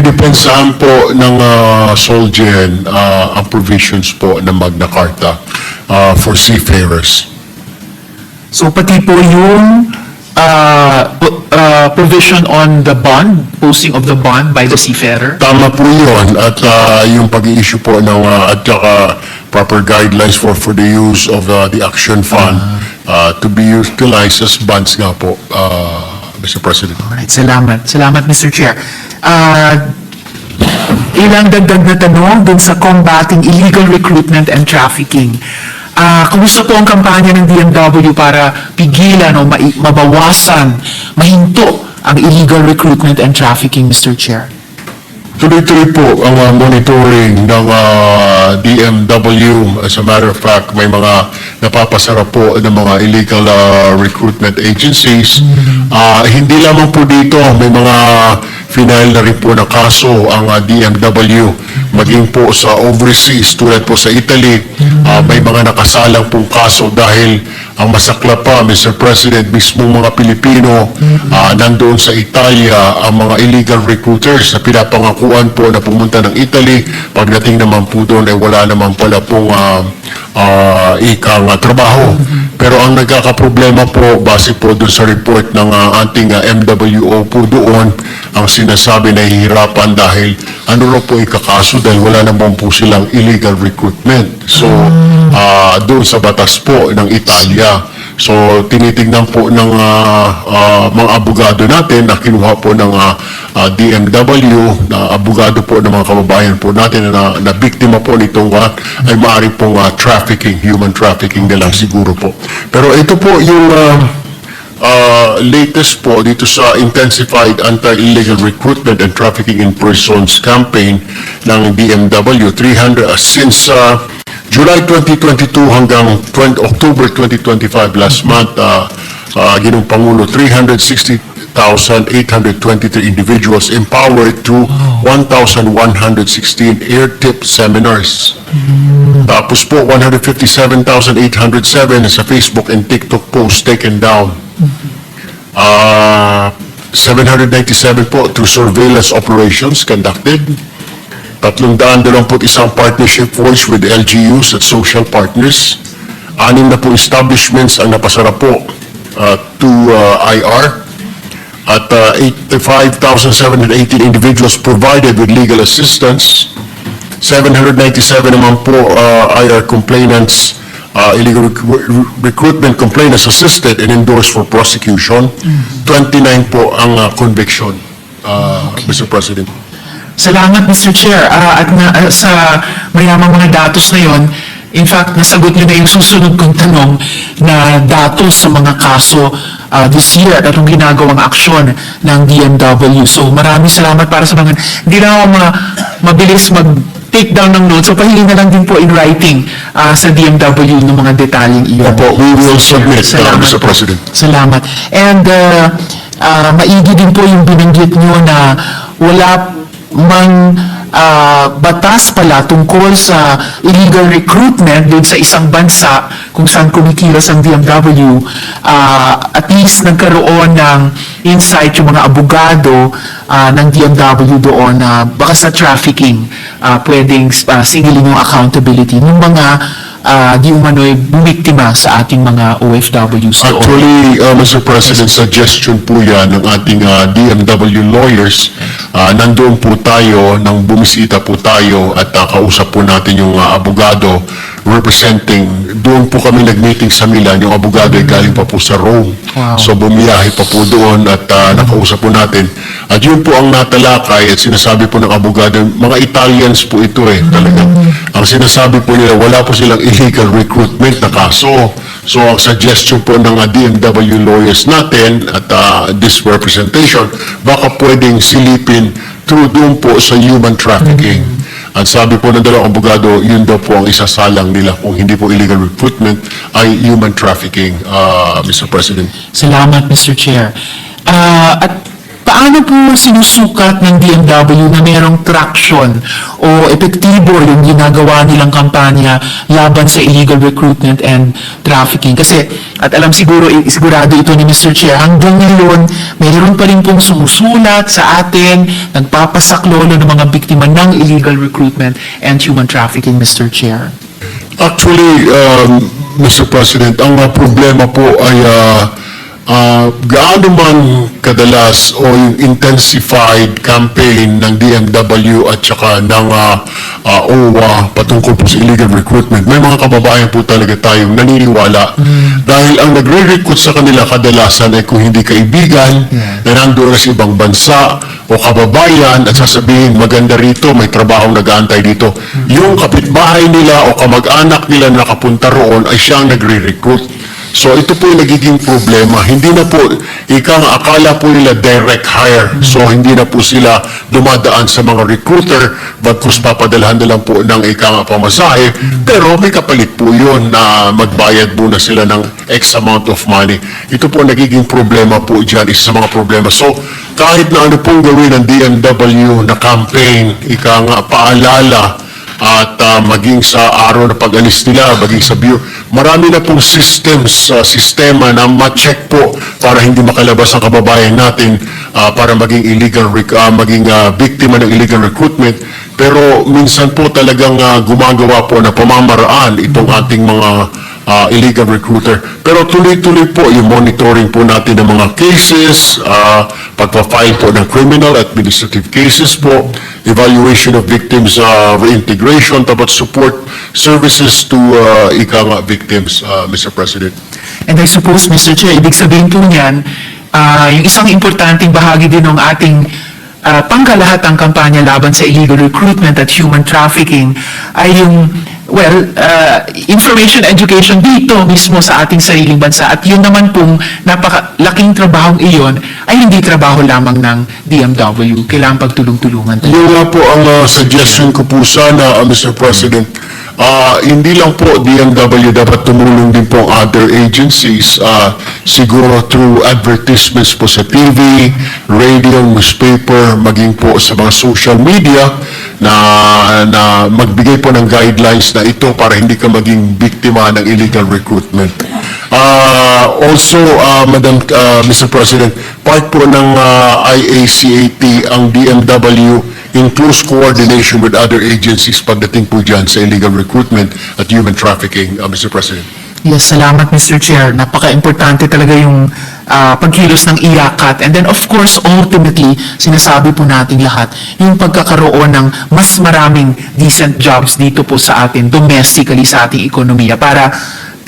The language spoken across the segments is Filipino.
dinidepensahan po ng uh, Solgen uh, ang provisions po ng Magna Carta uh, for seafarers. So pati po yung uh, uh, provision on the bond, posting of the bond by the seafarer. Tama po yun at uh, yung pag-i-issue po ng uh, at saka proper guidelines for for the use of uh, the action fund uh, to be utilized as bonds nga po, uh, Mr. President. Alright, salamat. Salamat, Mr. Chair. Uh, ilang dagdag na tanong dun sa combating illegal recruitment and trafficking. Ah, kumusta po ang kampanya ng DMW para pigilan o mai- mabawasan, mahinto ang illegal recruitment and trafficking, Mr. Chair? Tuloy-tuloy po ang uh, monitoring ng uh, DMW. As a matter of fact, may mga napapasara po ng mga illegal uh, recruitment agencies. Uh, hindi lamang po dito, may mga final na rin po na kaso ang uh, DMW. Maging po sa overseas, tulad po sa Italy, uh, may mga nakasalang pong kaso dahil ang masakla pa, Mr. President, mismo mga Pilipino ah, nandoon sa Italia, ang mga illegal recruiters na pinapangakuan po na pumunta ng Italy, pagdating naman po doon ay wala naman pala pong ah, ah, ikang ah, trabaho. Pero ang nagkakaproblema po, base po doon sa report ng ah, ating ah, MWO po doon, ang sinasabi na hihirapan dahil ano raw po ikakaso dahil wala naman po silang illegal recruitment. So, ah, doon sa batas po ng Italia. So, tinitignan po ng ah, ah, mga abogado natin na kinuha po ng ah, ah, DMW, na abogado po ng mga kababayan po natin na, na biktima po nitong ah, ay maaari pong ah, trafficking, human trafficking na lang siguro po. Pero ito po yung ah, uh, latest po dito sa intensified anti-illegal recruitment and trafficking in persons campaign ng DMW 300 uh, since uh, July 2022 hanggang 20, October 2025 last month uh, uh, ginong Pangulo 360,823 individuals empowered to 1,116 air tip seminars. Tapos po, 157,807 sa Facebook and TikTok posts taken down. Ah, 797 po through surveillance operations conducted. 321 partnership forged with LGUs at social partners. Anim na po establishments ang napasara po ah, to ah, IR. At ah, 85,718 individuals provided with legal assistance. 797 naman po uh, IR complainants, uh, illegal rec- recruitment complainants assisted and endorsed for prosecution. 29 po ang uh, conviction, uh, Mr. President. Salamat, Mr. Chair. Ah, at na, ah, sa mayamang mga datos na yon, in fact, nasagot niyo na yung susunod kong tanong na datos sa mga kaso ah, this year at anong ginagawang aksyon ng DMW. So maraming salamat para sa mga, hindi na ako ma, mabilis mag take down ng notes. So pahiling na lang din po in writing ah, sa DMW ng mga detalyeng iyon. Opo, we will submit, uh, Salamat Mr. po. President. Salamat. And uh, uh, maigi din po yung binanggit nyo na wala mang uh, batas pala tungkol sa illegal recruitment dun sa isang bansa kung saan kumikilos ang DMW. Uh, at least nagkaroon ng insight yung mga abogado uh, ng DMW doon na baka sa trafficking uh, pwedeng uh, singilin yung accountability ng mga uh, di umano'y bumiktima sa ating mga OFWs. Actually, uh, Mr. President, suggestion po yan ng ating uh, DMW lawyers. Uh, nandoon po tayo, nang bumisita po tayo at uh, kausap po natin yung uh, abogado representing, doon po kami nag-meeting sa Milan, yung abogado ay galing pa po sa Rome. Wow. So bumiyahe pa po doon at uh, nakausap po natin. At yun po ang natalakay at sinasabi po ng abogado, mga Italians po ito eh, talaga. Ang sinasabi po nila, wala po silang illegal recruitment na kaso. So ang suggestion po ng uh, DMW lawyers natin at uh, this representation, baka pwedeng silipin through doon po sa human trafficking. At sabi po ng dalawang abogado, yun daw po ang isasalang nila kung hindi po illegal recruitment ay human trafficking, uh, Mr. President. Salamat, Mr. Chair. Ah, at paano po sinusukat ng DMW na merong traction o epektibo yung ginagawa nilang kampanya laban sa illegal recruitment and trafficking? Kasi, at alam siguro, sigurado ito ni Mr. Chair, hanggang ngayon, mayroon pa rin pong sumusulat sa atin, nagpapasaklolo ng mga biktima ng illegal recruitment and human trafficking, Mr. Chair. Actually, um, Mr. President, ang problema po ay uh, uh, gaano man kadalas o yung intensified campaign ng DMW at saka ng uh, uh, OWA patungkol po sa illegal recruitment, may mga kababayan po talaga tayong naniniwala dahil ang nagre-recruit sa kanila kadalasan ay kung hindi kaibigan na nandoon sa ibang bansa o kababayan at sasabihin maganda rito, may trabaho nag-aantay dito. Yung kapitbahay nila o kamag-anak nila na nakapunta roon ay siyang nagre-recruit. So ito po yung nagiging problema. Hindi na po, ika nga, akala po nila direct hire. So hindi na po sila dumadaan sa mga recruiter, bagkus papadalhan na lang po ng ika nga pamasahe. Pero may kapalit po yun na magbayad muna sila ng X amount of money. Ito po nagiging problema po dyan, isa sa mga problema. So kahit na ano pong gawin ng DMW na campaign, ika nga, paalala, at ah, maging sa araw na pag-alis nila, maging sa bureau. Marami na pong systems, ah, sistema na ma-check po para hindi makalabas ang kababayan natin ah, para maging illegal, ah, maging ah, biktima ng illegal recruitment. Pero minsan po talagang ah, gumagawa po na pamamaraan itong ating mga ah, illegal recruiter. Pero tuloy-tuloy po yung monitoring po natin ng mga cases, uh, pagpa-file po ng criminal administrative cases po, evaluation of victims uh, reintegration, tapos support services to uh, ika victims, uh, Mr. President. And I suppose, Mr. Chair, ibig sabihin po niyan, ah, yung isang importanteng bahagi din ng ating ah, pangkalahatang kampanya laban sa illegal recruitment at human trafficking ay yung, well, ah, information education dito mismo sa ating sariling bansa. At yun naman pong napakalaking trabahong iyon ay hindi trabaho lamang ng DMW. Kailangan pagtulong-tulungan. Yun nga po ang uh, suggestion ko po sana, uh, Mr. President. Ah, hindi lang po DMW dapat tumulong din po ang other agencies, ah, siguro through advertisements po sa TV, radio, newspaper, maging po sa mga social media na na magbigay po ng guidelines na ito para hindi ka maging biktima ng illegal recruitment. Ah, also, ah, Madam ah, Mr. President, part po ng ah, IACAT ang DMW in close coordination with other agencies pagdating po dyan sa illegal recruitment at human trafficking, uh, Mr. President. Yes, salamat Mr. Chair. Napaka-importante talaga yung ah, pagkilos ng IACAT. And then of course, ultimately, sinasabi po natin lahat, yung pagkakaroon ng mas maraming decent jobs dito po sa atin, domestically sa ating ekonomiya, para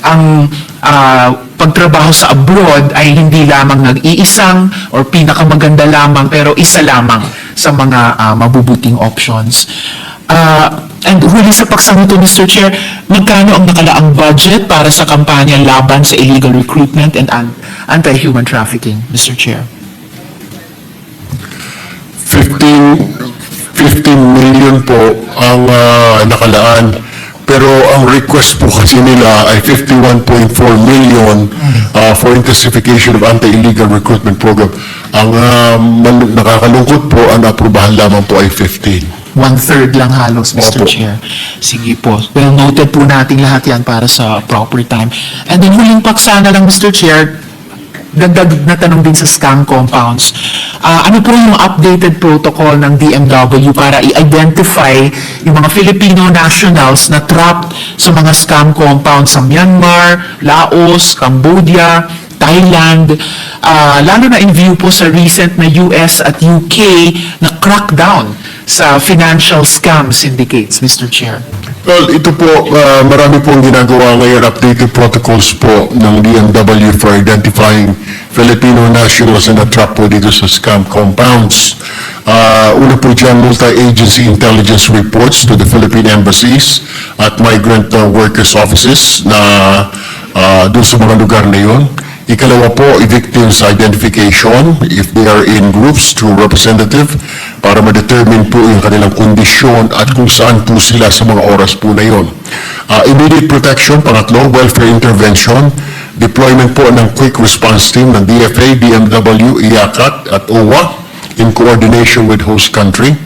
ang ah, pagtrabaho sa abroad ay hindi lamang nag-iisang or pinakamaganda lamang, pero isa lamang sa mga ah, mabubuting options. Ah, and huli sa paksang ito, Mr. Chair, magkano ang nakalaang budget para sa kampanya laban sa illegal recruitment and an- anti-human trafficking, Mr. Chair? 15, 15 million po ang ah, nakalaan. Pero ang request po kasi nila ay 51.4 million ah, for intensification of anti-illegal recruitment program. Ang man- nakakalungkot po, ang aprubahan lamang po ay 15. One-third lang halos, Mr. Opo. Chair. Sige po. Well noted po natin lahat yan para sa proper time. And then huling paksa na lang, Mr. Chair, dagdag na tanong din sa scam compounds. Ah, ano po yung updated protocol ng DMW para i-identify yung mga Filipino nationals na trapped sa mga scam compounds sa Myanmar, Laos, Cambodia, Thailand, ah, lalo na in view po sa recent na US at UK na crackdown sa financial scam syndicates, Mr. Chair. Well, ito po, uh, marami pong ginagawa ngayon, updated protocols po ng DMW for identifying Filipino nationals na na-trap po dito sa scam compounds. Uh, una po dyan, multi-agency intelligence reports to the Philippine embassies at migrant uh, workers offices na uh, doon sa mga lugar na yun. Ikalawa po, victims identification if they are in groups through representative para ma-determine po yung kanilang kondisyon at kung saan po sila sa mga oras po na yon. Ah, immediate protection, pangatlo, welfare intervention, deployment po ng quick response team ng DFA, DMW, IACAT at OWA in coordination with host country.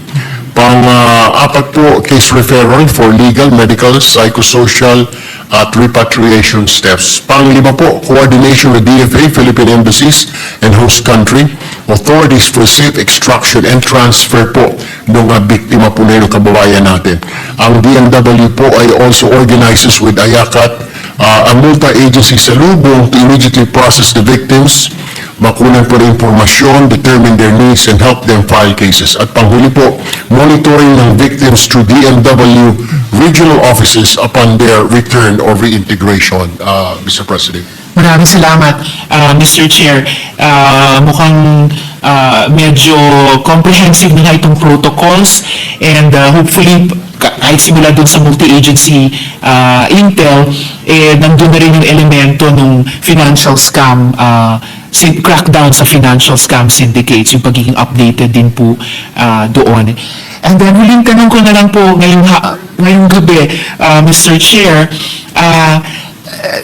Pang-apat po, case referral for legal, medical, psychosocial, at repatriation steps. Pang-lima po, coordination with DFA, Philippine embassies, and host country, authorities for safe extraction and transfer po ng mga biktima po na yung kababayan natin. Ang DMW po ay also organizes with AYACAT uh, a multi-agency salubong to immediately process the victims, makunan po ng informasyon, determine their needs, and help them file cases. At panghuli po, monitoring ng victims through DMW regional offices upon their return or reintegration, uh, Mr. President. Maraming salamat, ah, Mr. Chair. Ah, mukhang ah, medyo comprehensive na itong protocols and ah, hopefully ka- kahit simula dun sa multi-agency ah, intel, eh, nandun na rin yung elemento ng financial scam, ah, sin- crackdown sa financial scam syndicates, yung pagiging updated din po ah, doon. And then, huling tanong ko na lang po ngayong, ha- ngayong gabi, ah, Mr. Chair, ah,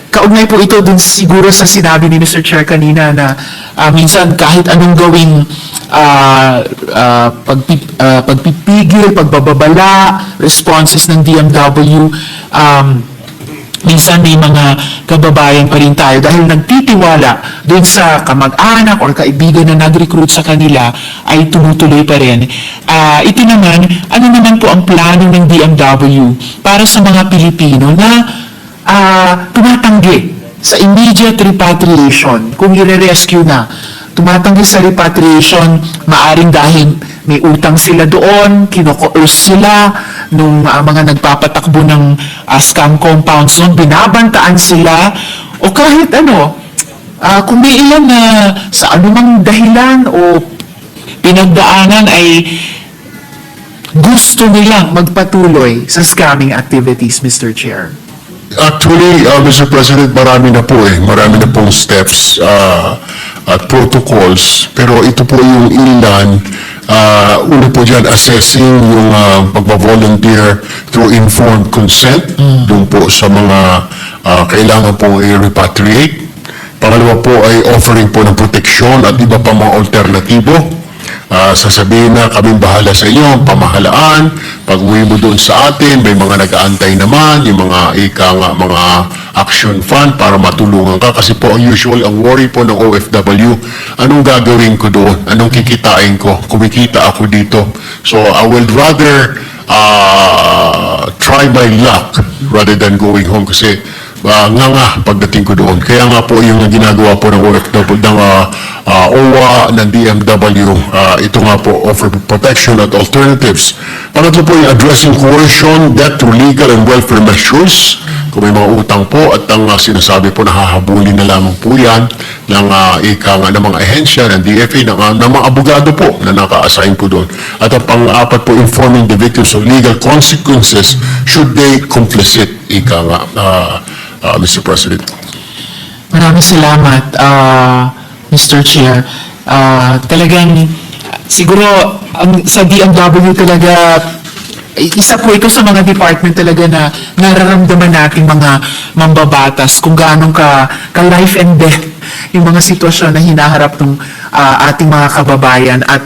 kaugnay po ito dun siguro sa sinabi ni Mr. Chair kanina na ah, minsan kahit anong gawing ah, ah, pagpi- ah, pagpipigil, pagbababala, responses ng DMW, um, minsan may mga kababayan pa rin tayo dahil nagtitiwala dun sa kamag-anak or kaibigan na nag-recruit sa kanila ay tumutuloy pa rin. Ah, ito naman, ano naman po ang plano ng DMW para sa mga Pilipino na ah, tumatanggi sa immediate repatriation kung i-rescue na. Tumatanggi sa repatriation, maaring dahil may utang sila doon, kinokourse sila nung ah, mga nagpapatakbo ng ah, scam compounds doon, binabantaan sila, o kahit ano, ah, kung na sa anumang dahilan o pinagdaanan ay gusto nilang magpatuloy sa scamming activities, Mr. Chair. Actually, uh, Mr. President, marami na po eh. Marami na pong steps uh, at protocols. Pero ito po yung ilan. Uh, una po dyan, assessing yung uh, pagbavolunteer through informed consent doon po sa mga uh, kailangan po i-repatriate. Pangalawa po ay offering po ng proteksyon at iba pa mga alternatibo. Ah, sasabihin na kaming bahala sa inyo, pamahalaan, pag uwi mo doon sa atin, may mga nag-aantay naman, yung mga ika nga, mga action fund para matulungan ka. Kasi po, ang usual, ang worry po ng OFW, anong gagawin ko doon? Anong kikitain ko? Kumikita ako dito. So, I would rather uh, try my luck rather than going home kasi uh, nga nga pagdating ko doon. Kaya nga po yung ginagawa po ng OFW, ng uh, uh, OWA, ng DMW, uh, ito nga po, offer protection at alternatives. Pangatlo po yung addressing coercion, debt through legal and welfare measures. Kung may mga utang po at ang uh, sinasabi po nahahabulin na lamang po yan ng uh, ika ng mga ahensya, ng DFA, ng, uh, ng mga abogado po na naka-assign po doon. At ang pang-apat po, informing the victims of legal consequences should they complicit, ika nga, uh, uh, Mr. President. Maraming salamat, ah, Mr. Chair. Ah, talagang, siguro, ang, sa DMW talaga, isa po ito sa mga department talaga na nararamdaman nating mga mambabatas kung gaano ka, ka life and death yung mga sitwasyon na hinaharap ng ating mga kababayan at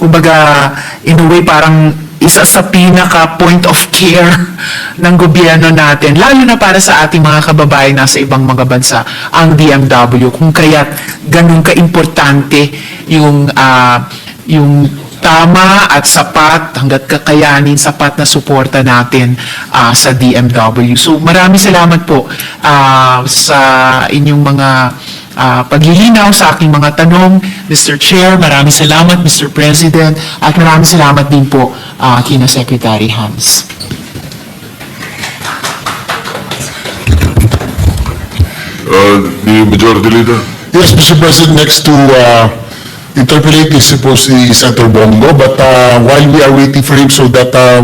kumbaga in a way parang isa sa pinaka point of care ng gobyerno natin, lalo na para sa ating mga kababayan nasa ibang mga bansa, ang DMW, kung kaya't ganun ka-importante yung, ah, yung tama at sapat, hanggat kakayanin, sapat na suporta natin ah, sa DMW. So maraming salamat po ah, sa inyong mga ah, paglilinaw sa aking mga tanong, Mr. Chair, maraming salamat, Mr. President, at maraming salamat din po ah, kina Secretary Hans. Uh, the majority leader. Yes, Mr. President, next to uh, interpolate is supposed to be Senator Bongo, but uh, while we are waiting for him so that uh,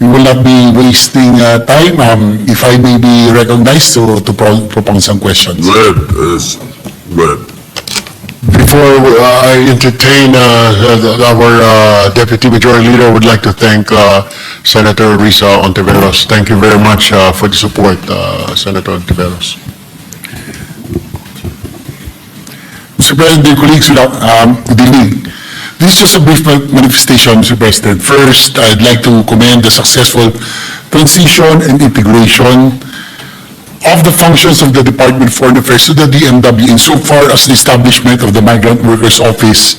we will not be wasting uh, time, um, if I may be recognized to to pro- propound some questions. Go ahead, yes, go ahead. Before uh, I entertain uh, our uh, Deputy Majority Leader, I would like to thank uh, Senator Risa Ontiveros. Thank you very much uh, for the support, uh, Senator Ontiveros. Mr. President, dear colleagues, without, um, good evening. This is just a brief ma- manifestation, Mr. President. First, I'd like to commend the successful transition and integration of the functions of the Department of Foreign Affairs to the DMW insofar as the establishment of the Migrant Workers Office